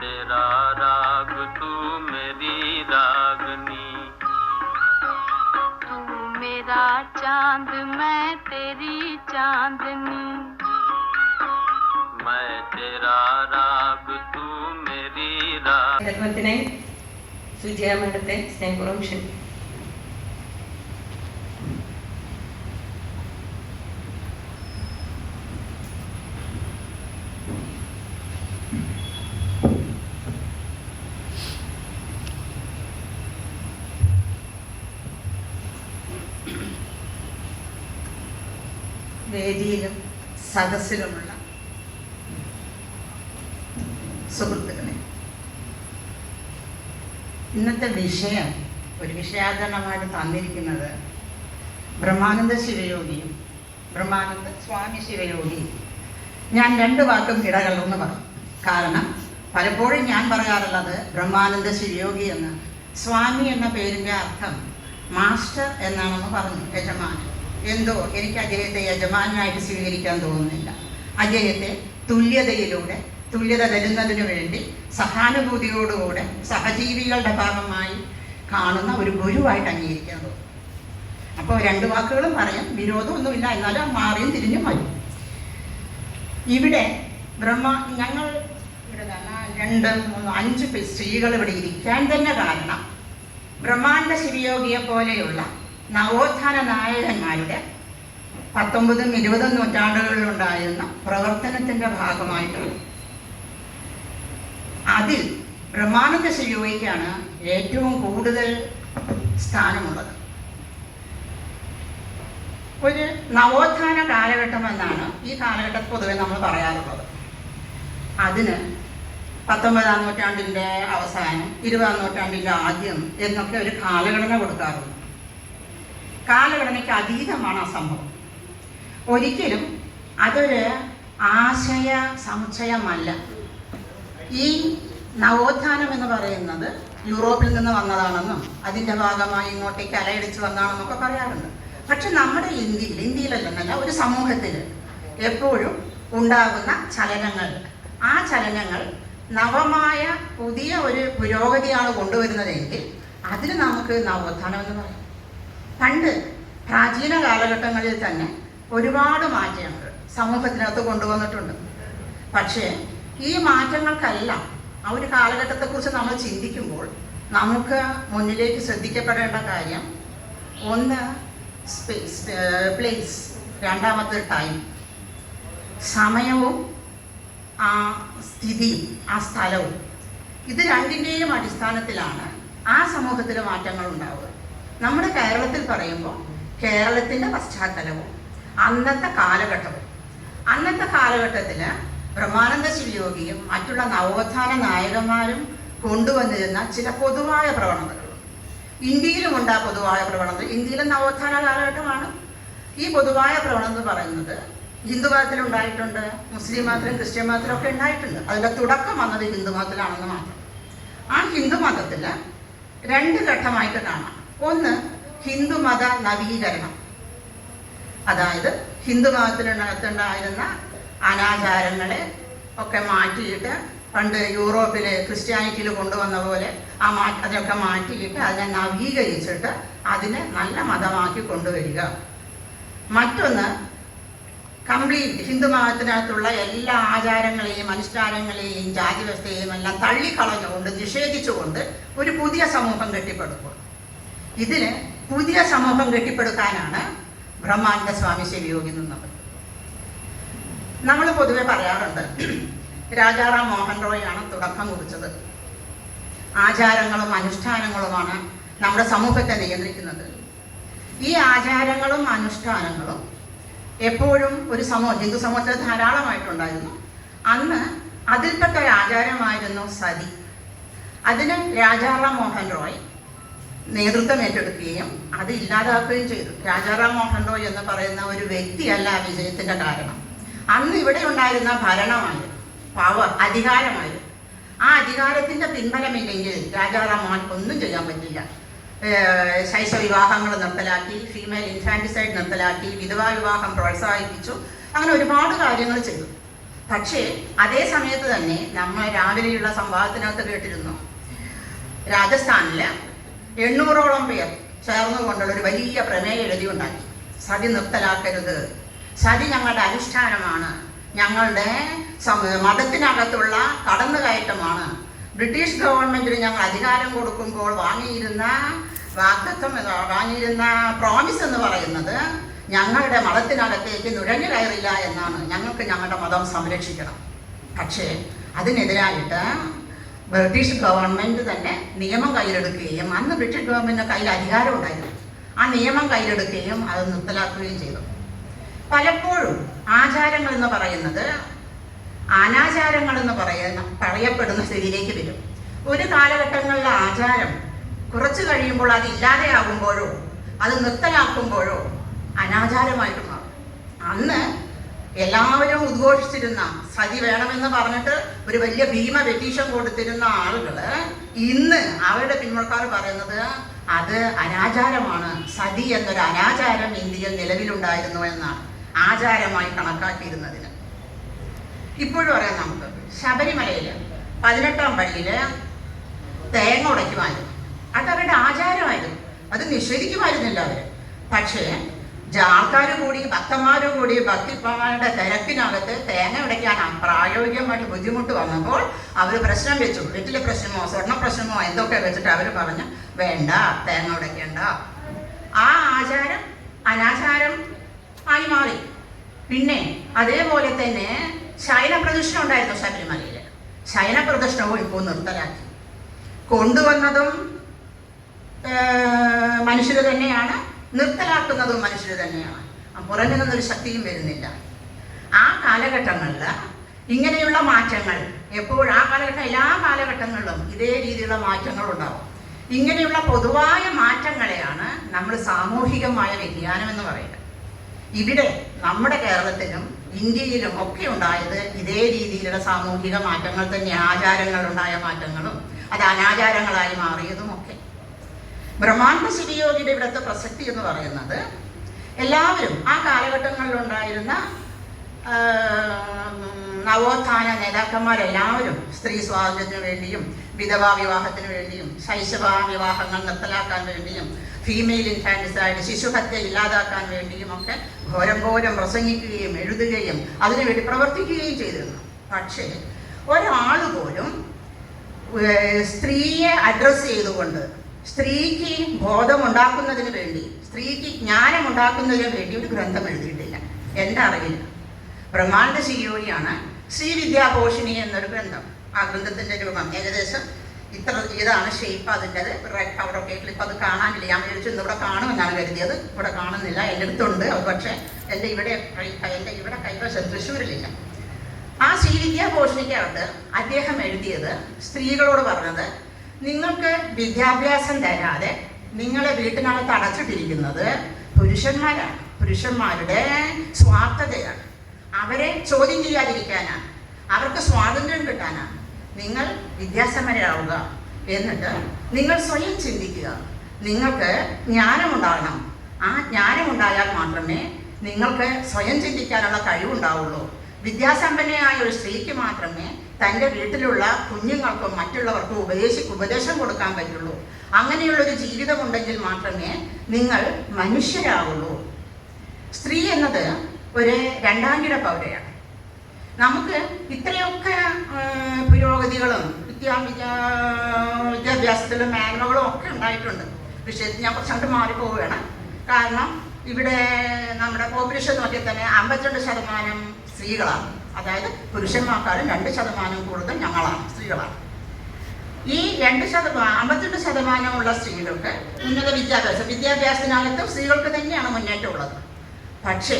तेरा राग तू मेरी रागनी। तू मेरा चाँद मैं तेरी चांदनी। मैं तेरा राग तू मेरी राग। नहीं म्हणते मंडते स्नेह സദസ്സിലുമുള്ള സുഹൃത്തുക്കളെ. ഇന്നത്തെ വിഷയം ഒരു വിഷയാചരണമായിട്ട് തന്നിരിക്കുന്നത് ബ്രഹ്മാനന്ദ ശിവയോഗിയും ബ്രഹ്മാനന്ദ സ്വാമി ശിവയോഗിയും. ഞാൻ രണ്ട് വാക്കും ഇടകളെന്ന് പറയും കാരണം പലപ്പോഴും ഞാൻ പറയാറുള്ളത് ബ്രഹ്മാനന്ദ ശിവയോഗി എന്ന് സ്വാമി എന്ന പേരിന്റെ അർത്ഥം മാസ്റ്റർ എന്നാണെന്ന് പറഞ്ഞു യജമാനൻ. എന്തോ എനിക്ക് അജയത്തെ യജമാനായിട്ട് സ്വീകരിക്കാൻ തോന്നുന്നില്ല. അജയത്തെ തുല്യതയിലൂടെ തുല്യത തരുന്നതിനു വേണ്ടി സഹാനുഭൂതിയോടുകൂടെ സഹജീവികളുടെ ഭാഗമായി കാണുന്ന ഒരു ഗുരുവായിട്ട് അംഗീകരിക്കാൻ തോന്നുന്നു അപ്പോൾ രണ്ട് വാക്കുകളും പറയാം. വിരോധമൊന്നുമില്ല. എന്നാലും മാറിയും തിരിഞ്ഞും മതി ഇവിടെ ബ്രഹ്മ ഞങ്ങൾ ഇവിടെ രണ്ട് മൂന്ന് അഞ്ച് സ്ത്രീകൾ ഇവിടെ ഇരിക്കാൻ തന്നെ കാരണം ബ്രഹ്മാണ്ഡ ശിവയോഗിയെ പോലെയുള്ള നവോത്ഥാന നായകന്മാരുടെ പത്തൊമ്പതും ഇരുപതും നൂറ്റാണ്ടുകളിലുണ്ടായിരുന്ന പ്രവർത്തനത്തിന്റെ ഭാഗമായിട്ടാണ് അതിൽ ബ്രഹ്മാനന്ദ ശിവയോഗിക്കാണ് ഏറ്റവും കൂടുതൽ സ്ഥാനമുള്ളത്. ഒരു നവോത്ഥാന കാലഘട്ടം എന്നാണ് ഈ കാലഘട്ടത്തിൽ പൊതുവെ നമ്മൾ പറയാറുള്ളത്. അതിന് പത്തൊമ്പതാം നൂറ്റാണ്ടിന്റെ അവസാനം ഇരുപതാം നൂറ്റാണ്ടിന്റെ ആദ്യം എന്നൊക്കെ ഒരു കാലഘടന കൊടുക്കാറുണ്ട്. കാലഘടനയ്ക്ക് അതീതമാണ് ആ സംഭവം. ഒരിക്കലും അതൊരു ആശയ സമുച്ചയമല്ല. ഈ നവോത്ഥാനം എന്ന് പറയുന്നത് യൂറോപ്പിൽ നിന്ന് വന്നതാണെന്നും അതിന്റെ ഭാഗമായി ഇങ്ങോട്ടേക്ക് അലയടിച്ച് വന്നതാണെന്നൊക്കെ പറയാറുണ്ട്. പക്ഷെ നമ്മുടെ ഇന്ത്യയിൽ ഇന്ത്യയിലല്ലെന്നല്ല ഒരു സമൂഹത്തിൽ എപ്പോഴും ഉണ്ടാകുന്ന ചലനങ്ങൾ. ആ ചലനങ്ങൾ നവമായ പുതിയ ഒരു പുരോഗതിയാണ് കൊണ്ടുവരുന്നതെങ്കിൽ അതിന് നമുക്ക് നവോത്ഥാനം എന്ന് പറയാം. പണ്ട് പ്രാചീന കാലഘട്ടങ്ങളിൽ തന്നെ ഒരുപാട് മാറ്റങ്ങൾ സമൂഹത്തിനകത്ത് കൊണ്ടുവന്നിട്ടുണ്ട്. പക്ഷേ ഈ മാറ്റങ്ങൾക്കല്ല ആ ഒരു കാലഘട്ടത്തെക്കുറിച്ച് നമ്മൾ ചിന്തിക്കുമ്പോൾ നമുക്ക് മുന്നിലേക്ക് ശ്രദ്ധിക്കപ്പെടേണ്ട കാര്യം ഒന്ന് സ്പേസ് പ്ലേസ് രണ്ടാമത്തെ ടൈം സമയവും ആ സ്ഥിതിയും ആ സ്ഥലവും. ഇത് രണ്ടിന്റെയും അടിസ്ഥാനത്തിലാണ് ആ സമൂഹത്തിൽ മാറ്റങ്ങൾ ഉണ്ടാവുക. നമ്മുടെ കേരളത്തിൽ പറയുമ്പോൾ കേരളത്തിന്റെ പശ്ചാത്തലവും അന്നത്തെ കാലഘട്ടവും. അന്നത്തെ കാലഘട്ടത്തിൽ ബ്രഹ്മാനന്ദ ശിവയോഗിയും മറ്റുള്ള നവോത്ഥാന നായകന്മാരും കൊണ്ടുവന്നിരുന്ന ചില പൊതുവായ പ്രവണതകൾ. ഇന്ത്യയിലും ഉണ്ട് ആ പൊതുവായ പ്രവണത. ഇന്ത്യയിലെ നവോത്ഥാന കാലഘട്ടമാണ്. ഈ പൊതുവായ പ്രവണത പറയുന്നത് ഹിന്ദു മതത്തിൽ ഉണ്ടായിട്ടുണ്ട് മുസ്ലിം മതത്തിലും ക്രിസ്ത്യൻ മതത്തിലും ഒക്കെ ഉണ്ടായിട്ടുണ്ട്. അതിന്റെ തുടക്കം വന്നത് ഹിന്ദു മതത്തിലാണെന്ന് മാത്രം. ആ ഹിന്ദു മതത്തിൽ രണ്ട് ഘട്ടമായിട്ട് കാണാം. ഒന്ന് ഹിന്ദുമത നവീകരണം. അതായത് ഹിന്ദു മതത്തിനകത്തുണ്ടായിരുന്ന അനാചാരങ്ങളെ ഒക്കെ മാറ്റിയിട്ട് പണ്ട് യൂറോപ്പിലെ ക്രിസ്ത്യാനിറ്റിയിൽ കൊണ്ടുവന്ന പോലെ ആ മാ അതിനൊക്കെ മാറ്റിയിട്ട് അതിനെ നവീകരിച്ചിട്ട് അതിനെ നല്ല മതമാക്കി കൊണ്ടുവരിക. മറ്റൊന്ന് കംപ്ലീറ്റ് ഹിന്ദു മതത്തിനകത്തുള്ള എല്ലാ ആചാരങ്ങളെയും അനുഷ്ഠാനങ്ങളെയും ജാതി വ്യവസ്ഥയെയും എല്ലാം തള്ളിക്കളഞ്ഞുകൊണ്ട് നിഷേധിച്ചുകൊണ്ട് ഒരു പുതിയ സമൂഹം കെട്ടിപ്പടുക്കുക ഇതിന് പുതിയ സമൂഹം കെട്ടിപ്പടുക്കാനാണ് ബ്രഹ്മാനന്ദ സ്വാമി ശിവയോഗി നിന്നത്. നമ്മൾ പൊതുവെ പറയാറുണ്ട് രാജാറാം മോഹൻ റോയാണ് തുടക്കം കുറിച്ചത്. ആചാരങ്ങളും അനുഷ്ഠാനങ്ങളുമാണ് നമ്മുടെ സമൂഹത്തെ നിയന്ത്രിക്കുന്നത്. ഈ ആചാരങ്ങളും അനുഷ്ഠാനങ്ങളും എപ്പോഴും ഒരു സമൂഹം ഹിന്ദു സമൂഹത്തിൽ ധാരാളമായിട്ടുണ്ടായിരുന്നു. അന്ന് അതിൽപ്പെട്ട ഒരു ആചാരമായിരുന്നു സതി. അതിന് രാജാറാം മോഹൻ റോയ് നേതൃത്വം ഏറ്റെടുക്കുകയും അത് ഇല്ലാതാക്കുകയും ചെയ്തു. രാജാറാം മോഹൻ റോയ് എന്ന് പറയുന്ന ഒരു വ്യക്തിയല്ല ആ വിജയത്തിന്റെ കാരണം. അന്ന് ഇവിടെ ഉണ്ടായിരുന്ന ഭരണമായിരുന്നു. പവർ അധികാരമായിരുന്നു. ആ അധികാരത്തിന്റെ പിൻബലമില്ലെങ്കിൽ രാജാറാം മോഹൻ ഒന്നും ചെയ്യാൻ പറ്റില്ല. ശൈശ വിവാഹങ്ങൾ നിർത്തലാക്കി ഫീമെയിൽ ഇൻഫാന്റിസൈഡ് നിർത്തലാക്കി വിധവാ വിവാഹം പ്രോത്സാഹിപ്പിച്ചു. അങ്ങനെ ഒരുപാട് കാര്യങ്ങൾ ചെയ്തു. പക്ഷേ അതേ സമയത്ത് തന്നെ നമ്മൾ രാവിലെയുള്ള സംവാദത്തിനകത്ത് കേട്ടിരുന്നു. രാജസ്ഥാനിൽ എണ്ണൂറോളം പേർ ചേർന്നുകൊണ്ടുള്ള ഒരു വലിയ പ്രമേയ എഴുതി ഉണ്ടാക്കി സതി നിർത്തലാക്കരുത്. സതി ഞങ്ങളുടെ അനുഷ്ഠാനമാണ്. ഞങ്ങളുടെ മതത്തിനകത്തുള്ള കടന്നുകയറ്റമാണ്. ബ്രിട്ടീഷ് ഗവൺമെന്റിന് ഞങ്ങൾ അധികാരം കൊടുക്കുമ്പോൾ വാങ്ങിയിരുന്ന വാഗ്ദത്വം വാങ്ങിയിരുന്ന പ്രോമിസ് എന്ന് പറയുന്നത് ഞങ്ങളുടെ മതത്തിനകത്തേക്ക് നുഴഞ്ഞു കയറില്ല എന്നാണ്. ഞങ്ങൾക്ക് ഞങ്ങളുടെ മതം സംരക്ഷിക്കണം. പക്ഷേ അതിനെതിരായിട്ട് ബ്രിട്ടീഷ് ഗവൺമെന്റ് തന്നെ നിയമം കയ്യിലെടുക്കുകയും അന്ന് ബ്രിട്ടീഷ് ഗവൺമെന്റിന് കയ്യിൽ അധികാരം ഉണ്ടായിരുന്നു. ആ നിയമം കയ്യിലെടുക്കുകയും അത് നിർത്തലാക്കുകയും ചെയ്തു. പലപ്പോഴും ആചാരങ്ങൾ എന്ന് പറയുന്നത് അനാചാരങ്ങൾ എന്ന് പറയുന്ന പറയപ്പെടുന്ന സ്ഥിതിയിലേക്ക് വരും. ഒരു കാലഘട്ടങ്ങളിലെ ആചാരം കുറച്ച് കഴിയുമ്പോൾ അത് ഇല്ലാതെയാകുമ്പോഴോ അത് നിർത്തലാക്കുമ്പോഴോ അനാചാരമായിട്ട് മാറും. അന്ന് എല്ലാവരും ഉദ്ഘോഷിച്ചിരുന്ന സതി വേണമെന്ന് പറഞ്ഞിട്ട് ഒരു വലിയ ഭീമ പെറ്റീഷൻ കൊടുത്തിരുന്ന ആളുകൾ ഇന്ന് അവരുടെ പിന്മുറക്കാർ പറയുന്നത് അത് അനാചാരമാണ്. സതി എന്നൊരു അനാചാരം ഇന്ത്യയിൽ നിലവിലുണ്ടായിരുന്നു എന്നാണ് ആചാരമായി കണക്കാക്കിയിരുന്നതിന്. ഇപ്പോഴും പറയാം നമുക്ക്. ശബരിമലയിൽ പതിനെട്ടാം പള്ളിയിൽ തേങ്ങ ഉടയ്ക്കുമായിരുന്നു. അത് അവരുടെ ആചാരമായിരുന്നു. അത് നിഷേധിക്കുമായിരുന്നില്ല അവർ. പക്ഷേ ആൾക്കാർ കൂടി ഭക്തന്മാർ കൂടി ഭക്തിമാരുടെ തിരക്കിനകത്ത് തേങ്ങ ഉടയ്ക്കാൻ പ്രായോഗികമായിട്ട് ബുദ്ധിമുട്ട് വന്നപ്പോൾ അവർ പ്രശ്നം വെച്ചു. വീട്ടിലെ പ്രശ്നമോ സ്വർണ പ്രശ്നമോ എന്തൊക്കെ വെച്ചിട്ട് അവർ പറഞ്ഞു വേണ്ട തേങ്ങ ഉടയ്ക്കേണ്ട. ആ ആചാരം അനാചാരം ആയി മാറി. പിന്നെ അതേപോലെ തന്നെ ശയന പ്രദക്ഷിണം ഉണ്ടായിരുന്നു ശബരിമലയിൽ ശയന പ്രദക്ഷിണവും ഇപ്പോൾ നിർത്തലാക്കി. കൊണ്ടുവന്നതും മനുഷ്യർ തന്നെയാണ് നിർത്തലാക്കുന്നതും മനുഷ്യർ തന്നെയാണ്. പുറമെ നിന്നൊരു ശക്തിയും വരുന്നില്ല. ആ കാലഘട്ടങ്ങളിൽ ഇങ്ങനെയുള്ള മാറ്റങ്ങൾ എപ്പോഴും ആ കാലഘട്ടം എല്ലാ കാലഘട്ടങ്ങളിലും ഇതേ രീതിയിലുള്ള മാറ്റങ്ങൾ ഉണ്ടാവും. ഇങ്ങനെയുള്ള പൊതുവായ മാറ്റങ്ങളെയാണ് നമ്മൾ സാമൂഹികമായ വ്യതിയാനം എന്ന് പറയുന്നത്. ഇവിടെ നമ്മുടെ കേരളത്തിലും ഇന്ത്യയിലും ഒക്കെ ഉണ്ടായത് ഇതേ രീതിയിലുള്ള സാമൂഹിക മാറ്റങ്ങൾ തന്നെ ആചാരങ്ങളുണ്ടായ മാറ്റങ്ങളും അത് അനാചാരങ്ങളായി മാറിയതും ഒക്കെ. ബ്രഹ്മാണ്ഡ ശിവയോഗിയുടെ ഇവിടുത്തെ പ്രസക്തി എന്ന് പറയുന്നത് എല്ലാവരും ആ കാലഘട്ടങ്ങളിലുണ്ടായിരുന്ന നവോത്ഥാന നേതാക്കന്മാരെല്ലാവരും സ്ത്രീ സ്വാതന്ത്ര്യത്തിന് വേണ്ടിയും വിധവാ വിവാഹത്തിന് വേണ്ടിയും ശൈശവ വിവാഹങ്ങൾ നിർത്തലാക്കാൻ വേണ്ടിയും ഫീമെയിൽ ഇൻഫാൻസായിട്ട് ശിശുഹത്യ ഇല്ലാതാക്കാൻ വേണ്ടിയും ഒക്കെ ഘോരം ഘോരം പ്രസംഗിക്കുകയും എഴുതുകയും അതിനുവേണ്ടി പ്രവർത്തിക്കുകയും ചെയ്തിരുന്നു. പക്ഷേ ഒരാൾ പോലും സ്ത്രീയെ അഡ്രസ്സ് ചെയ്തുകൊണ്ട് സ്ത്രീക്ക് ബോധമുണ്ടാക്കുന്നതിന് വേണ്ടി സ്ത്രീക്ക് ജ്ഞാനം ഉണ്ടാക്കുന്നതിന് വേണ്ടി ഒരു ഗ്രന്ഥം എഴുതിയിട്ടില്ല. എന്റെ അറിവിൽ. ബ്രഹ്മാണ്ഡ ശിയോയാണ് ശ്രീ വിദ്യാപോഷിണി എന്നൊരു ഗ്രന്ഥം. ആ ഗ്രന്ഥത്തിന്റെ രൂപം ഏകദേശം ഇത്ര ഇതാണ് ഷേപ്പ് അതിന്റെത്. റെഡ് കവറൊക്കെ ക്ലിപ്പ് അത് കാണാനില്ല. ഞാൻ വിചാരിച്ചു ഇന്ന് ഇവിടെ കാണുമെന്നാണ് കരുതിയത്. ഇവിടെ കാണുന്നില്ല. എന്റെ അടുത്തുണ്ട്. അത് പക്ഷേ എന്റെ ഇവിടെ എന്റെ ഇവിടെ കൈവശം തൃശ്ശൂരിലില്ല. ആ ശ്രീവിദ്യാഭൂഷണിക്കകത്ത് അദ്ദേഹം എഴുതിയത് സ്ത്രീകളോട് പറഞ്ഞത് നിങ്ങൾക്ക് വിദ്യാഭ്യാസം തരാതെ നിങ്ങളെ വീട്ടിനകത്ത് അടച്ചിട്ടിരിക്കുന്നത് പുരുഷന്മാരാണ്. പുരുഷന്മാരുടെ സ്വാർത്ഥതയാണ്. അവരെ ചോദ്യം ചെയ്യാതിരിക്കാനാണ്. അവർക്ക് സ്വാതന്ത്ര്യം കിട്ടാനാണ്. നിങ്ങൾ വിദ്യാസമരാവുക എന്നിട്ട് നിങ്ങൾ സ്വയം ചിന്തിക്കുക. നിങ്ങൾക്ക് ജ്ഞാനമുണ്ടാകണം. ആ ജ്ഞാനമുണ്ടായാൽ മാത്രമേ നിങ്ങൾക്ക് സ്വയം ചിന്തിക്കാനുള്ള കഴിവുണ്ടാവുള്ളൂ. വിദ്യാസമ്പന്നയായ ഒരു സ്ത്രീക്ക് മാത്രമേ തന്റെ വീട്ടിലുള്ള കുഞ്ഞുങ്ങൾക്കും മറ്റുള്ളവർക്കും ഉപദേശി ഉപദേശം കൊടുക്കാൻ പറ്റുള്ളൂ. അങ്ങനെയുള്ളൊരു ജീവിതമുണ്ടെങ്കിൽ മാത്രമേ നിങ്ങൾ മനുഷ്യരാകുള്ളൂ സ്ത്രീ എന്നത് ഒരു രണ്ടാം കിട പൗരയാണ്. നമുക്ക് ഇത്രയൊക്കെ പുരോഗതികളും വിദ്യാ വിദ്യാ- വിദ്യാഭ്യാസത്തിലും മേന്മകളും ഒക്കെ ഉണ്ടായിട്ടുണ്ട്. വിഷയത്തിൽ ഞാൻ കുറച്ചങ്ങോട്ട് മാറിപ്പോവുകയാണ് കാരണം ഇവിടെ നമ്മുടെ പോപ്പുലേഷൻ നോക്കിയാൽ തന്നെ അമ്പത്തിരണ്ട് ശതമാനം സ്ത്രീകളാണ്. അതായത് പുരുഷന്മാർക്കാരും രണ്ട് ശതമാനം കൂടുതൽ ഞങ്ങളാണ് സ്ത്രീകളാണ്. ഈ രണ്ട് ശതമാനം അമ്പത്തിരണ്ട് ശതമാനമുള്ള സ്ത്രീകൾക്ക് ഉന്നത വിദ്യാഭ്യാസം വിദ്യാഭ്യാസത്തിനകത്തും സ്ത്രീകൾക്ക് തന്നെയാണ് മുന്നേറ്റം ഉള്ളത്. പക്ഷേ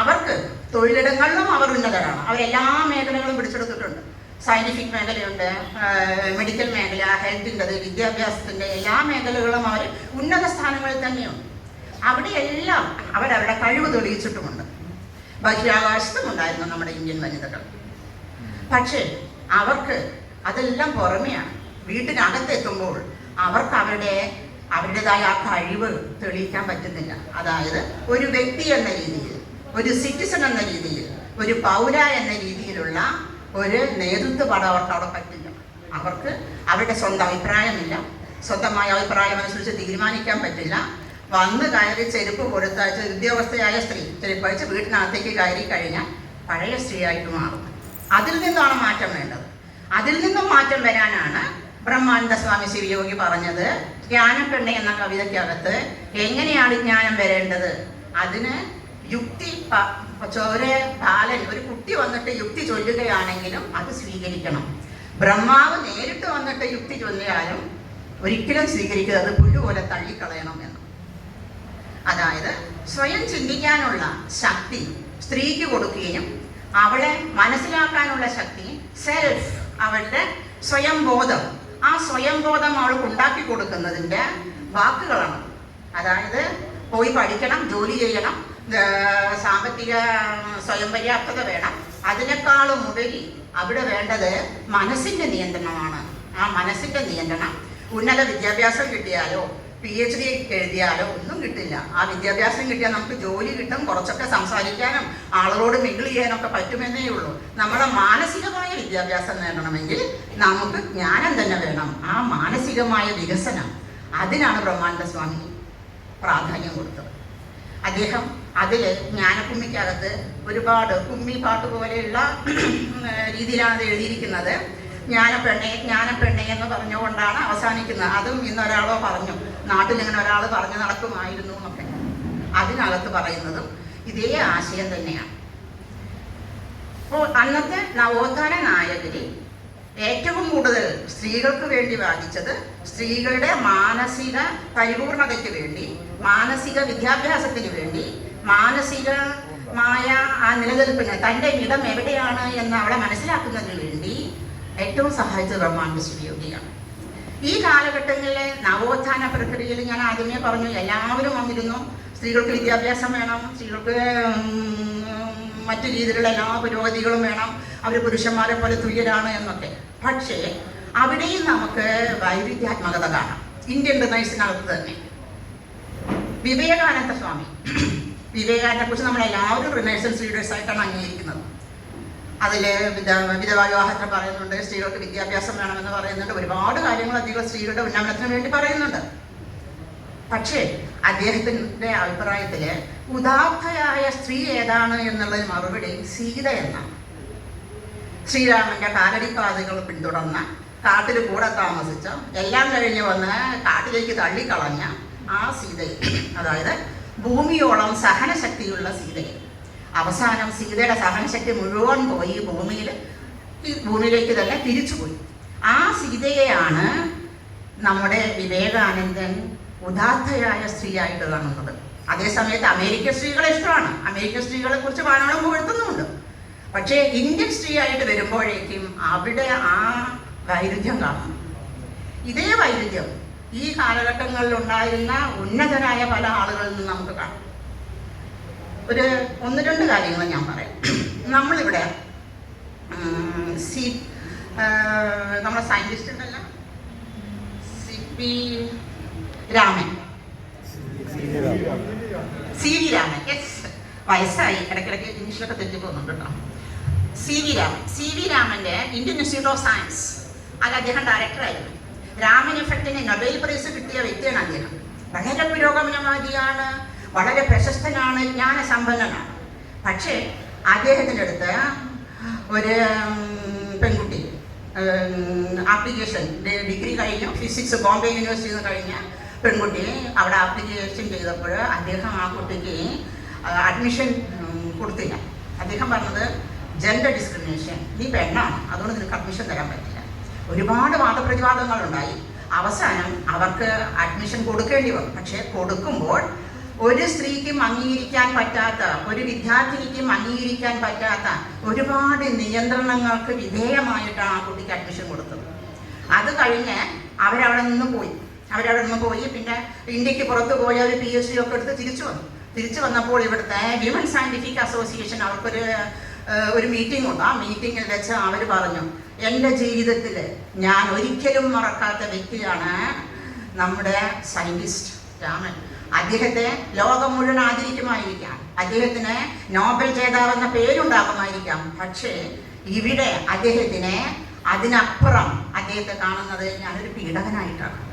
അവർക്ക് തൊഴിലിടങ്ങളിലും അവർ ഉന്നതരാണ്. അവരെല്ലാ മേഖലകളും പിടിച്ചെടുത്തിട്ടുണ്ട്. സയന്റിഫിക് മേഖലയുണ്ട് മെഡിക്കൽ മേഖല ഹെൽത്തിന്റെ വിദ്യാഭ്യാസത്തിന്റെ എല്ലാ മേഖലകളും അവർ ഉന്നത സ്ഥാനങ്ങളിൽ തന്നെയുണ്ട്. അവിടെയെല്ലാം അവരവരുടെ കഴിവ് തെളിയിച്ചിട്ടുമുണ്ട്. ബഹിരാകാശത്തും ഉണ്ടായിരുന്നു നമ്മുടെ ഇന്ത്യൻ വനിതകൾ. പക്ഷേ അവർക്ക് അതെല്ലാം പുറമെയാണ്. വീട്ടിനകത്തെത്തുമ്പോൾ അവർക്ക് അവരുടെ അവരുടേതായ ആ കഴിവ് തെളിയിക്കാൻ പറ്റുന്നില്ല. അതായത് ഒരു വ്യക്തി എന്ന രീതിയിൽ ഒരു സിറ്റിസൺ എന്ന രീതിയിൽ ഒരു പൗര എന്ന രീതിയിലുള്ള ഒരു നേതൃത്വ പടം അവർക്ക് അവിടെ പറ്റില്ല. അവർക്ക് അവരുടെ സ്വന്തം അഭിപ്രായമില്ല. സ്വന്തമായ അഭിപ്രായം അനുസരിച്ച് തീരുമാനിക്കാൻ പറ്റില്ല. വന്ന് കയറി ചെരുപ്പ് കൊടുത്ത ഉദ്യോഗസ്ഥയായ സ്ത്രീ ചെരുപ്പ് അയച്ച് വീട്ടിനകത്തേക്ക് കയറി കഴിഞ്ഞാൽ പഴയ സ്ത്രീയായിട്ട് മാറും അതിൽ നിന്നാണ് മാറ്റം വേണ്ടത്. അതിൽ നിന്നും മാറ്റം വരാനാണ് ബ്രഹ്മാനന്ദ സ്വാമി ശിവയോഗി പറഞ്ഞത്. ജ്ഞാനപ്പെണ്ണ എന്ന കവിതയ്ക്കകത്ത് എങ്ങനെയാണ് ജ്ഞാനം വരേണ്ടത്? അതിന് യുക്തി ചോര ബാലൻ ഒരു കുട്ടി വന്നിട്ട് യുക്തി ചൊല്ലുകയാണെങ്കിലും അത് സ്വീകരിക്കണം. ബ്രഹ്മാവ് നേരിട്ട് വന്നിട്ട് യുക്തി ചൊല്ലിയാലും ഒരിക്കലും സ്വീകരിക്കുക അത് പുല്ലുപോലെ തള്ളിക്കളയണം എന്ന്. അതായത് സ്വയം ചിന്തിക്കാനുള്ള ശക്തി സ്ത്രീക്ക് കൊടുക്കുകയും അവളെ മനസ്സിലാക്കാനുള്ള ശക്തി സെൽഫ് അവളുടെ സ്വയം ബോധം ആ സ്വയം ബോധം അവൾക്ക് ഉണ്ടാക്കി കൊടുക്കുന്നതിന്റെ വാക്കുകളാണ്. അതായത് പോയി പഠിക്കണം ജോലി ചെയ്യണം സാമ്പത്തിക സ്വയം പര്യാപ്തത വേണം. അതിനേക്കാളും ഉപരി അവിടെ വേണ്ടത് മനസ്സിന്റെ നിയന്ത്രണമാണ്. ആ മനസ്സിന്റെ നിയന്ത്രണം. ഉന്നത വിദ്യാഭ്യാസം കിട്ടിയാലോ പി എച്ച് ഡി എഴുതിയാലോ ഒന്നും കിട്ടില്ല. ആ വിദ്യാഭ്യാസം കിട്ടിയാൽ നമുക്ക് ജോലി കിട്ടും കുറച്ചൊക്കെ സംസാരിക്കാനും ആളുകളോട് മിങ്കിൾ ചെയ്യാനൊക്കെ പറ്റുമെന്നേ ഉള്ളൂ. നമ്മുടെ മാനസികമായ വിദ്യാഭ്യാസം നേടണമെങ്കിൽ നമുക്ക് ജ്ഞാനം തന്നെ വേണം. ആ മാനസികമായ വികസനം അതിനാണ് ബ്രഹ്മാനന്ദ സ്വാമി പ്രാധാന്യം കൊടുത്തത്. അദ്ദേഹം അതിൽ ജ്ഞാനക്കുമ്മിക്കകത്ത് ഒരുപാട് കുമ്മി പാട്ട് പോലെയുള്ള രീതിയിലാണ് അത് എഴുതിയിരിക്കുന്നത്. ജ്ഞാനപ്പെണ്ണെ ജ്ഞാനപ്പെണ്ണെ എന്ന് പറഞ്ഞുകൊണ്ടാണ് അവസാനിക്കുന്നത്. അതും ഇന്നൊരാളോ പറഞ്ഞു. നാട്ടിൽ ഇങ്ങനെ ഒരാൾ പറഞ്ഞു നടക്കുമായിരുന്നു എന്നൊക്കെ. അതിനകത്ത് പറയുന്നതും ഇതേ ആശയം തന്നെയാണ്. അപ്പോൾ അന്നത്തെ നവോത്ഥാന നായകരെ ഏറ്റവും കൂടുതൽ സ്ത്രീകൾക്ക് വേണ്ടി വാദിച്ചത് സ്ത്രീകളുടെ മാനസിക പരിപൂർണതയ്ക്ക് വേണ്ടി മാനസിക വിദ്യാഭ്യാസത്തിന് വേണ്ടി മാനസികമായ ആ നിലനിൽപ്പിന് തന്റെ ഇടം എവിടെയാണ് എന്ന് അവളെ മനസ്സിലാക്കുന്നതിന് വേണ്ടി ഏറ്റവും സഹായിച്ചത് ബ്രഹ്മാനന്ദ സ്റ്റുഡിയോഗിയാണ് ഈ കാലഘട്ടങ്ങളിലെ പ്രക്രിയയിൽ ഞാൻ ആദ്യമേ പറഞ്ഞു എല്ലാവരും വന്നിരുന്നു. സ്ത്രീകൾക്ക് വിദ്യാഭ്യാസം വേണം സ്ത്രീകൾക്ക് മറ്റു രീതിയിലുള്ള എല്ലാ പുരോഗതികളും വേണം. അവർ പുരുഷന്മാരെ പോലെ തുല്യരാണ് എന്നൊക്കെ. പക്ഷേ അവിടെയും നമുക്ക് വൈവിധ്യാത്മകത കാണാം. ഇന്ത്യൻ റിനൈസിനകത്ത് തന്നെ. വിവേകാനന്ദ സ്വാമി. വിവേകാനന്ദ കുറിച്ച് നമ്മൾ എല്ലാവരും റിനൈസൻസ് ലീഡേഴ്സ് ആയിട്ടാണ് അംഗീകരിക്കുന്നത്. അതിൽ വിധവാ വിവാഹത്തിന് പറയുന്നുണ്ട് സ്ത്രീകൾക്ക് വിദ്യാഭ്യാസം വേണമെന്ന് പറയുന്നുണ്ട്. ഒരുപാട് കാര്യങ്ങൾ അധികം സ്ത്രീകളുടെ ഉന്നമനത്തിന് വേണ്ടി പറയുന്നുണ്ട്. പക്ഷേ അദ്ദേഹത്തിന്റെ അഭിപ്രായത്തിൽ ഉദാത്തയായ സ്ത്രീ ഏതാണ് എന്നുള്ളതിന് മറുപടി സീത എന്നാണ്. ശ്രീരാമന്റെ കാലടിപ്പാതകൾ പിന്തുടർന്ന കാട്ടിൽ കൂടെ താമസിച്ച എല്ലാം കഴിഞ്ഞ് വന്ന് കാട്ടിലേക്ക് തള്ളിക്കളഞ്ഞ ആ സീതയെ അതായത് ഭൂമിയോളം സഹനശക്തിയുള്ള സീതയെ. അവസാനം സീതയുടെ സഹനശക്തി മുഴുവൻ പോയി ഭൂമിയിൽ ഭൂമിയിലേക്ക് തന്നെ തിരിച്ചുപോയി. ആ സീതയെയാണ് നമ്മുടെ വിവേകാനന്ദൻ ഉദാത്തയായ സ്ത്രീയായിട്ട് കാണുന്നത് അതേസമയത്ത് അമേരിക്കൻ സ്ത്രീകളെ ഇഷ്ടമാണ്. അമേരിക്കൻ സ്ത്രീകളെ കുറിച്ച് വാനോളം പുകഴ്ത്തുന്നുമുണ്ട്. പക്ഷേ ഇന്ത്യൻ സ്ത്രീ ആയിട്ട് വരുമ്പോഴേക്കും അവിടെ ആ വൈരുദ്ധ്യം കാണും. ഇതേ വൈരുദ്ധ്യം ഈ കാലഘട്ടങ്ങളിൽ ഉണ്ടായിരുന്ന ഉന്നതരായ പല ആളുകളിൽ നിന്ന് നമുക്ക് കാണാം. ഒരു ഒന്ന് രണ്ട് കാര്യങ്ങൾ ഞാൻ പറയാം. നമ്മളിവിടെ സി നമ്മളെ നമ്മുടെ സയന്റിസ്റ്റ് ഉണ്ടല്ലോ. C P Raman. C V Raman. Yes വയസ്സായി. ഇടയ്ക്കിടയ്ക്ക് ഇംഗ്ലീഷിലൊക്കെ തെറ്റി പോകുന്നുണ്ട് കേട്ടോ. C V Raman. C V രാമന്റെ ഇന്ത്യൻ ഇൻസ്റ്റിറ്റ്യൂട്ട് ഓഫ് സയൻസ്. അത് അദ്ദേഹം ഡയറക്ടറായിരുന്നു രാമൻ എഫക്റ്റിന് നൊബേൽ പ്രൈസ് കിട്ടിയ വ്യക്തിയാണ് അദ്ദേഹം. വളരെ പുരോഗമനവാദിയാണ്. വളരെ പ്രശസ്തനാണ്. ജ്ഞാന ജ്ഞാനസമ്പന്നനാണ് പക്ഷേ അദ്ദേഹത്തിന്റെ അടുത്ത് ഒരു പെൺകുട്ടി ആപ്ലിക്കേഷൻ ഡിഗ്രി കഴിഞ്ഞു. ഫിസിക്സ് ബോംബെ യൂണിവേഴ്സിറ്റിയിൽ നിന്ന് കഴിഞ്ഞ പെൺകുട്ടി അവിടെ ആപ്ലിക്കേഷൻ ചെയ്തപ്പോൾ അദ്ദേഹം ആ കുട്ടിക്ക് അഡ്മിഷൻ കൊടുത്തില്ല. അദ്ദേഹം പറഞ്ഞത് ജെൻഡർ ഡിസ്ക്രിമിനേഷൻ നീ പെണ്ണാണ്. അതുകൊണ്ട് നിനക്ക് അഡ്മിഷൻ തരാൻ പറ്റില്ല. ഒരുപാട് വാദപ്രതിവാദങ്ങളുണ്ടായി. അവസാനം അവർക്ക് അഡ്മിഷൻ കൊടുക്കേണ്ടി വന്നു. പക്ഷേ കൊടുക്കുമ്പോൾ ഒരു സ്ത്രീക്കും അംഗീകരിക്കാൻ പറ്റാത്ത ഒരു വിദ്യാർത്ഥിനിക്കും അംഗീകരിക്കാൻ പറ്റാത്ത ഒരുപാട് നിയന്ത്രണങ്ങൾക്ക് വിധേയമായിട്ടാണ് ആ കുട്ടിക്ക് അഡ്മിഷൻ കൊടുത്തത്. അത് കഴിഞ്ഞ് അവരവിടെ നിന്ന് പോയി. അവരവിടെ നിന്ന് പോയി. പിന്നെ ഇന്ത്യയ്ക്ക് പുറത്ത് പോയി അവർ പി എച്ച് ഡി ഒക്കെ എടുത്ത് തിരിച്ചു വന്നു. തിരിച്ചു വന്നപ്പോൾ ഇവിടുത്തെ വിമൻ സയന്റിഫിക് അസോസിയേഷൻ അവർക്കൊരു ഒരു മീറ്റിംഗ് ഉണ്ട്. ആ മീറ്റിങ്ങിൽ വെച്ച് അവർ പറഞ്ഞു എന്റെ ജീവിതത്തിൽ ഞാൻ ഒരിക്കലും മറക്കാത്ത വ്യക്തിയാണ് നമ്മുടെ സയന്റിസ്റ്റ് രാമൻ. അദ്ദേഹത്തെ ലോകം മുഴുവൻ ആദരിക്കുമായിരിക്കാം. അദ്ദേഹത്തിന് നോബൽ ജേതാവെന്ന പേരുണ്ടാകുമായിരിക്കാം. പക്ഷേ ഇവിടെ അദ്ദേഹത്തിനെ അതിനപ്പുറം അദ്ദേഹത്തെ കാണുന്നത് ഞാനൊരു പീഡകനായിട്ടാണ്.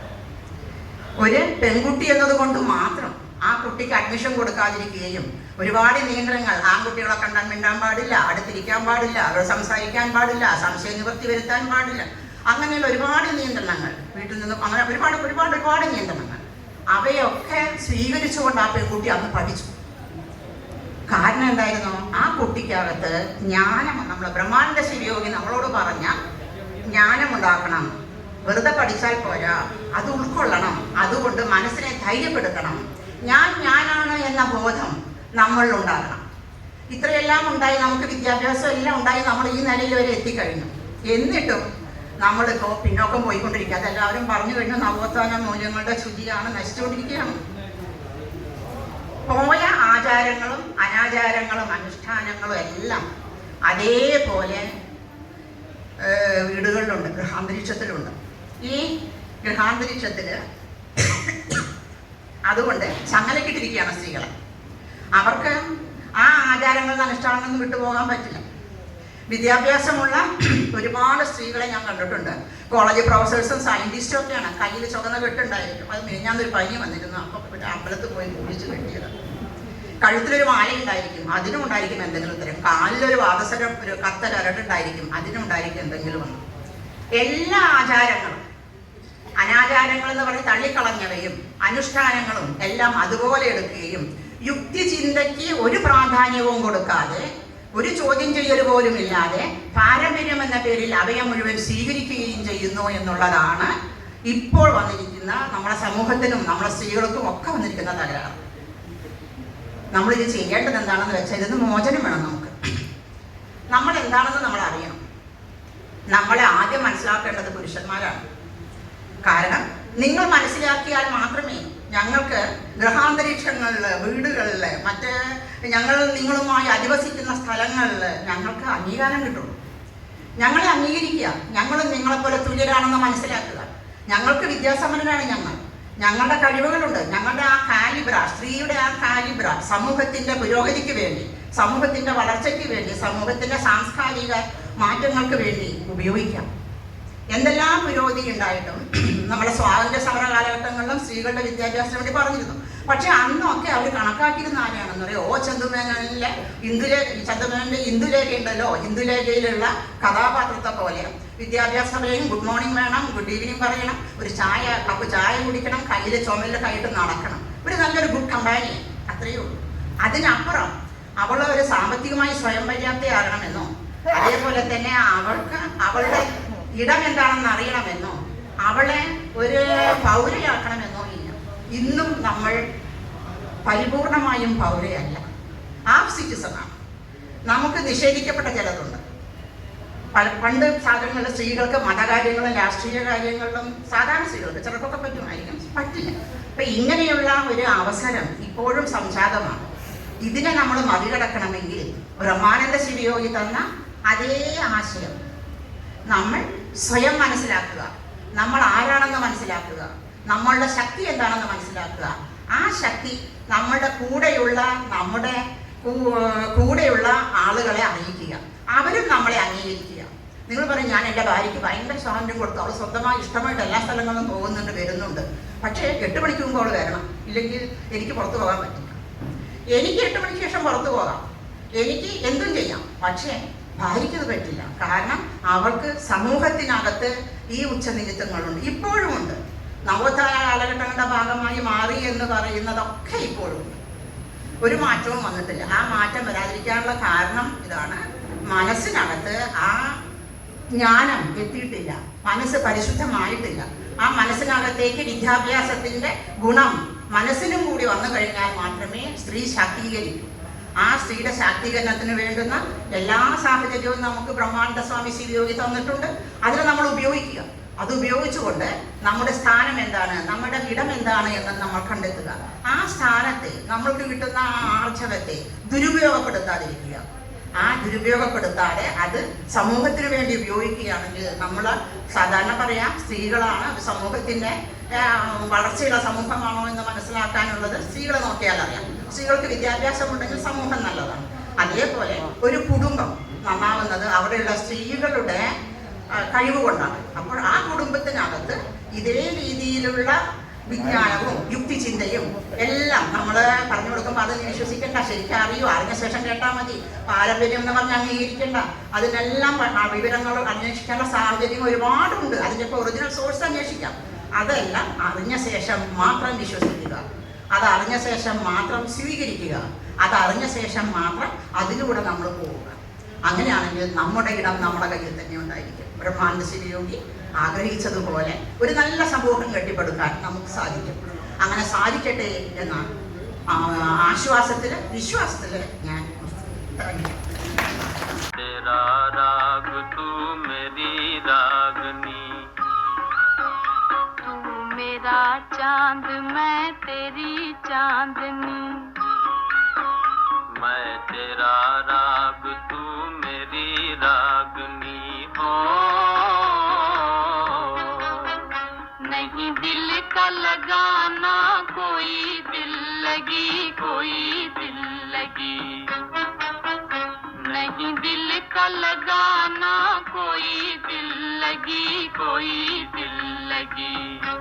ഒരു പെൺകുട്ടി എന്നതുകൊണ്ട് മാത്രം ആ കുട്ടിക്ക് അഡ്മിഷൻ കൊടുക്കാതിരിക്കുകയും ഒരുപാട് നിയന്ത്രണങ്ങൾ ആൺകുട്ടികളെ കണ്ടാൻ മിണ്ടാൻ പാടില്ല അടുത്തിരിക്കാൻ പാടില്ല അവർ സംസാരിക്കാൻ പാടില്ല സംശയ നിവൃത്തി വരുത്താൻ പാടില്ല. അങ്ങനെയുള്ള ഒരുപാട് നിയന്ത്രണങ്ങൾ വീട്ടിൽ നിന്നും അങ്ങനെ ഒരുപാട് ഒരുപാട് ഒരുപാട് നിയന്ത്രണങ്ങൾ. അവയൊക്കെ സ്വീകരിച്ചുകൊണ്ട് ആ പെൺകുട്ടി അന്ന് പഠിച്ചു. കാരണം എന്തായിരുന്നു? ആ കുട്ടിക്കകത്ത് ജ്ഞാനം നമ്മൾ ബ്രഹ്മാനന്ദ ശിവയോഗി നമ്മളോട് പറഞ്ഞ ജ്ഞാനം ഉണ്ടാക്കണം. വെറുതെ പഠിച്ചാൽ പോരാ. അത് ഉൾക്കൊള്ളണം. അതുകൊണ്ട് മനസ്സിനെ ധൈര്യപ്പെടുത്തണം. ഞാൻ ഞാനാണ് എന്ന ബോധം നമ്മളിൽ ഉണ്ടാകണം ഇത്രയെല്ലാം ഉണ്ടായി നമുക്ക് വിദ്യാഭ്യാസം എല്ലാം ഉണ്ടായി നമ്മൾ ഈ നിലയിൽ വരെ എത്തിക്കഴിഞ്ഞു. എന്നിട്ടും നമ്മളിപ്പോൾ പിന്നോക്കം പോയിക്കൊണ്ടിരിക്കുക. അതെല്ലാവരും പറഞ്ഞു കഴിഞ്ഞു നവോത്ഥാന മൂല്യങ്ങളുടെ ശുചിയാണ് നശിച്ചുകൊണ്ടിരിക്കുകയാണ്. പോയ ആചാരങ്ങളും അനാചാരങ്ങളും അനുഷ്ഠാനങ്ങളും എല്ലാം അതേപോലെ വീടുകളിലുണ്ട് അന്തരീക്ഷത്തിലുണ്ട് ഈ ഗൃഹാന്തരീക്ഷത്തിൽ അതുകൊണ്ട് ചങ്ങലക്കിട്ടിരിക്കുകയാണ് സ്ത്രീകളെ. അവർക്ക് ആ ആചാരങ്ങളും അനുഷ്ഠാനങ്ങളൊന്നും വിട്ടുപോകാൻ പറ്റില്ല. വിദ്യാഭ്യാസമുള്ള ഒരുപാട് സ്ത്രീകളെ ഞാൻ കണ്ടിട്ടുണ്ട്. കോളേജ് പ്രൊഫസേഴ്സും സയന്റിസ്റ്റും ഒക്കെയാണ്. കയ്യിൽ ചുവന്ന കെട്ടുണ്ടായിരിക്കും. അത് മിനിഞ്ഞാന്നൊരു പനി വന്നിരുന്നു. അപ്പോൾ അമ്പലത്തിൽ പോയി പൂജിച്ച് കെട്ടിയത്. കഴുത്തിലൊരു മാല ഉണ്ടായിരിക്കും അതിനും ഉണ്ടായിരിക്കും എന്തെങ്കിലും ഉത്തരം. കാലിലൊരു വാദസരം ഒരു കത്തരട്ടുണ്ടായിരിക്കും അതിനുണ്ടായിരിക്കും എന്തെങ്കിലും ഒന്ന്. എല്ലാ ആചാരങ്ങളും അനാചാരങ്ങൾ എന്ന് പറഞ്ഞ് തള്ളിക്കളഞ്ഞവയും അനുഷ്ഠാനങ്ങളും എല്ലാം അതുപോലെ എടുക്കുകയും യുക്തിചിന്തയ്ക്ക് ഒരു പ്രാധാന്യവും കൊടുക്കാതെ ഒരു ചോദ്യം ചെയ്യൽ പോലും ഇല്ലാതെ പാരമ്പര്യം എന്ന പേരിൽ അവയെ മുഴുവൻ സ്വീകരിക്കുകയും ചെയ്യുന്നു എന്നുള്ളതാണ് ഇപ്പോൾ വന്നിരിക്കുന്ന നമ്മുടെ സമൂഹത്തിനും നമ്മുടെ സ്ത്രീകൾക്കും ഒക്കെ വന്നിരിക്കുന്ന തകരാറ്. നമ്മളിത് ചെയ്യേണ്ടത് എന്താണെന്ന് വെച്ചാൽ ഇതിന് മോചനം വേണം നമുക്ക്. നമ്മൾ എന്താണെന്ന് നമ്മൾ അറിയണം. നമ്മളെ ആദ്യം മനസ്സിലാക്കേണ്ടത് പുരുഷന്മാരാണ്. കാരണം നിങ്ങൾ മനസ്സിലാക്കിയാൽ മാത്രമേ ഞങ്ങൾക്ക് ഗ്രഹാന്തരീക്ഷങ്ങളിൽ വീടുകളിൽ മറ്റ് ഞങ്ങൾ നിങ്ങളുമായി അധിവസിക്കുന്ന സ്ഥലങ്ങളിൽ ഞങ്ങൾക്ക് അംഗീകാരം കിട്ടുള്ളൂ ഞങ്ങളെ അംഗീകരിക്കുക. ഞങ്ങളും നിങ്ങളെപ്പോലെ തുല്യരാണെന്ന് മനസ്സിലാക്കുക. ഞങ്ങൾക്ക് വിദ്യാസമ്പന്നരാണ് ഞങ്ങൾ. ഞങ്ങളുടെ കഴിവുകളുണ്ട്. ഞങ്ങളുടെ ആ കാലിബ്ര സ്ത്രീയുടെ ആ കാലിബ്ര സമൂഹത്തിന്റെ പുരോഗതിക്ക് വേണ്ടി സമൂഹത്തിന്റെ വളർച്ചയ്ക്ക് വേണ്ടി സമൂഹത്തിന്റെ സാംസ്കാരിക മാറ്റങ്ങൾക്ക് വേണ്ടി ഉപയോഗിക്കാം. എന്തെല്ലാം പുരോഗതി ഉണ്ടായിട്ടും നമ്മുടെ സ്വാതന്ത്ര്യ സമര കാലഘട്ടങ്ങളിലും സ്ത്രീകളുടെ വിദ്യാഭ്യാസത്തിന് വേണ്ടി പറഞ്ഞിരുന്നു. പക്ഷെ അന്നൊക്കെ അവർ കണക്കാക്കിയിരുന്ന ആരെയാണെന്ന് പറയാം ഓ ചന്തുമേനോനിലെ ഇന്ദുലേഖ ചന്തുമേനന്റെ ഇന്ദുലേഖ ഉണ്ടല്ലോ. ഇന്ദുലേഖയിലുള്ള കഥാപാത്രത്തെ പോലെ. വിദ്യാഭ്യാസം സമയം ഗുഡ് മോർണിംഗ് വേണം ഗുഡ് ഈവനിങ് പറയണം ഒരു ചായ കപ്പ് ചായ കുടിക്കണം കയ്യിൽ ചുമലിൽ കൈയിട്ട് നടക്കണം. ഒരു നല്ലൊരു ഗുഡ് കമ്പാനിയൻ അത്രയേ ഉള്ളൂ. അതിനപ്പുറം അവൾ ഒരു സാമ്പത്തികമായി സ്വയം പര്യാപ്തയാകണമെന്നോ? അതേപോലെ തന്നെ അവൾക്ക് അവളുടെ ഇടം എന്താണെന്ന് അറിയണമെന്നോ? അവളെ ഒരു പൗരയാക്കണമെന്നോ ഇല്ല. ഇന്നും നമ്മൾ പരിപൂർണമായും പൗരയല്ല. ഹാഫ് സിറ്റിസണാണ് നമുക്ക് നിഷേധിക്കപ്പെട്ട ചിലതുണ്ട്. പണ്ട് സാധാരണ സ്ത്രീകൾക്ക് മതകാര്യങ്ങളും രാഷ്ട്രീയ കാര്യങ്ങളിലും സാധാരണ സ്ത്രീകൾക്ക് ചിലർക്കൊക്കെ പറ്റുമായിരിക്കും. പറ്റില്ല. അപ്പൊ ഇങ്ങനെയുള്ള ഒരു അവസരം ഇപ്പോഴും സംജാതമാണ്. ഇതിനെ നമ്മൾ മറികടക്കണമെങ്കിൽ ബ്രഹ്മാനന്ദ ശിവയോഗി തന്ന അതേ ആശയം നമ്മൾ സ്വയം മനസ്സിലാക്കുക. നമ്മൾ ആരാണെന്ന് മനസ്സിലാക്കുക. നമ്മളുടെ ശക്തി എന്താണെന്ന് മനസ്സിലാക്കുക. ആ ശക്തി നമ്മളുടെ കൂടെയുള്ള നമ്മുടെ കൂടെയുള്ള ആളുകളെ അറിയിക്കുക. അവരും നമ്മളെ അംഗീകരിക്കുക. നിങ്ങൾ പറയും ഞാൻ എന്റെ ഭാര്യയ്ക്ക് ഭയങ്കര സ്വാതന്ത്ര്യം കൊടുത്തു. അവൾ സ്വന്തമായി ഇഷ്ടമായിട്ട് എല്ലാ സ്ഥലങ്ങളിലും പോകുന്നുണ്ട് വരുന്നുണ്ട്. പക്ഷേ എട്ട് മണിക്ക് മുമ്പ് അവൾ വരണം. ഇല്ലെങ്കിൽ എനിക്ക് പുറത്തു പോകാൻ പറ്റില്ല. എനിക്ക് എട്ട് മണിക്ക് ശേഷം പുറത്തു പോകാം. എനിക്ക് എന്തും ചെയ്യാം. പക്ഷേ ഭാര്യയ്ക്ക് ഇത് പറ്റില്ല. കാരണം അവൾക്ക് സമൂഹത്തിനകത്ത് ഈ ഉച്ചനിരുത്തങ്ങളുണ്ട് ഇപ്പോഴും ഉണ്ട്. നവോത്ഥാന കാലഘട്ടങ്ങളുടെ ഭാഗമായി മാറി എന്ന് പറയുന്നതൊക്കെ ഇപ്പോഴും ഉണ്ട്. ഒരു മാറ്റവും വന്നിട്ടില്ല. ആ മാറ്റം വരാതിരിക്കാനുള്ള കാരണം ഇതാണ്. മനസ്സിനകത്ത് ആ ജ്ഞാനം എത്തിയിട്ടില്ല. മനസ്സ് പരിശുദ്ധമായിട്ടില്ല. ആ മനസ്സിനകത്തേക്ക് വിദ്യാഭ്യാസത്തിന്റെ ഗുണം മനസ്സിനും കൂടി വന്നു കഴിഞ്ഞാൽ മാത്രമേ സ്ത്രീ ശാക്തീകരിക്കൂ. ആ സ്ത്രീയുടെ ശാക്തീകരണത്തിന് വേണ്ടുന്ന എല്ലാ സാഹചര്യവും നമുക്ക് ബ്രഹ്മാനന്ദ സ്വാമി ശിവയോഗി തന്നിട്ടുണ്ട്. അതിനെ നമ്മൾ ഉപയോഗിക്കുക. അത് ഉപയോഗിച്ചുകൊണ്ട് നമ്മുടെ സ്ഥാനം എന്താണ്? നമ്മുടെ ഇടം എന്താണ് എന്ന് നമ്മൾ കണ്ടെത്തുക. ആ സ്ഥാനത്തെ നമ്മൾക്ക് കിട്ടുന്ന ആ ആർജവത്തെ ദുരുപയോഗപ്പെടുത്താതിരിക്കുക. ആ ദുരുപയോഗപ്പെടുത്താതെ അത് സമൂഹത്തിന് വേണ്ടി ഉപയോഗിക്കുകയാണെങ്കിൽ നമ്മൾ സാധാരണ പറയാം സ്ത്രീകളാണ് സമൂഹത്തിന്റെ വളർച്ചയുള്ള സമൂഹമാണോ എന്ന് മനസ്സിലാക്കാനുള്ളത് സ്ത്രീകളെ നോക്കിയാൽ അറിയാം സ്ത്രീകൾക്ക് വിദ്യാഭ്യാസം ഉണ്ടെങ്കിൽ സമൂഹം നല്ലതാണ്. അതേപോലെ ഒരു കുടുംബം നന്നാവുന്നത് അവിടെയുള്ള സ്ത്രീകളുടെ കഴിവ് കൊണ്ടാണ് അപ്പോൾ ആ കുടുംബത്തിനകത്ത് ഇതേ രീതിയിലുള്ള വിജ്ഞാനവും യുക്തിചിന്തയും എല്ലാം നമ്മൾ പറഞ്ഞു കൊടുക്കുമ്പോൾ അത് വിശ്വസിക്കേണ്ട. ശരിക്കും അറിയോ. അറിഞ്ഞ ശേഷം കേട്ടാൽ മതി. പാരമ്പര്യം എന്ന് പറഞ്ഞ് അംഗീകരിക്കേണ്ട. അതിനെല്ലാം വിവരങ്ങൾ അന്വേഷിക്കേണ്ട സാഹചര്യം ഒരുപാടുണ്ട്. അതിന്റെ ഒറിജിനൽ സോഴ്സ് അന്വേഷിക്കാം. അതെല്ലാം അറിഞ്ഞ ശേഷം മാത്രം വിശ്വസിക്കുക. അത് അറിഞ്ഞ ശേഷം മാത്രം സ്വീകരിക്കുക. അത് അറിഞ്ഞ ശേഷം മാത്രം അതിലൂടെ നമ്മൾ പോവുക. അങ്ങനെയാണെങ്കിൽ നമ്മുടെ ഇടം നമ്മുടെ കയ്യിൽ തന്നെ ഉണ്ടായിരിക്കും. ബ്രഹ്മാനന്ദ ശിവയോഗി ആഗ്രഹിച്ചതുപോലെ ഒരു നല്ല സമൂഹം കെട്ടിപ്പടുക്കാൻ നമുക്ക് സാധിക്കും. അങ്ങനെ സാധിക്കട്ടെ എന്ന ആശ്വാസത്തിൽ വിശ്വാസത്തിൽ ഞാൻ രാഗ തൂ മേരി രാഗനി मेरा चाँद मैं तेरी चांदनी। मैं तेरा राग तू मेरी रागनी हो। नहीं दिल का लगाना कोई दिल लगी कोई दिल लगी। नहीं दिल का लगाना कोई दिल लगी कोई दिल लगी।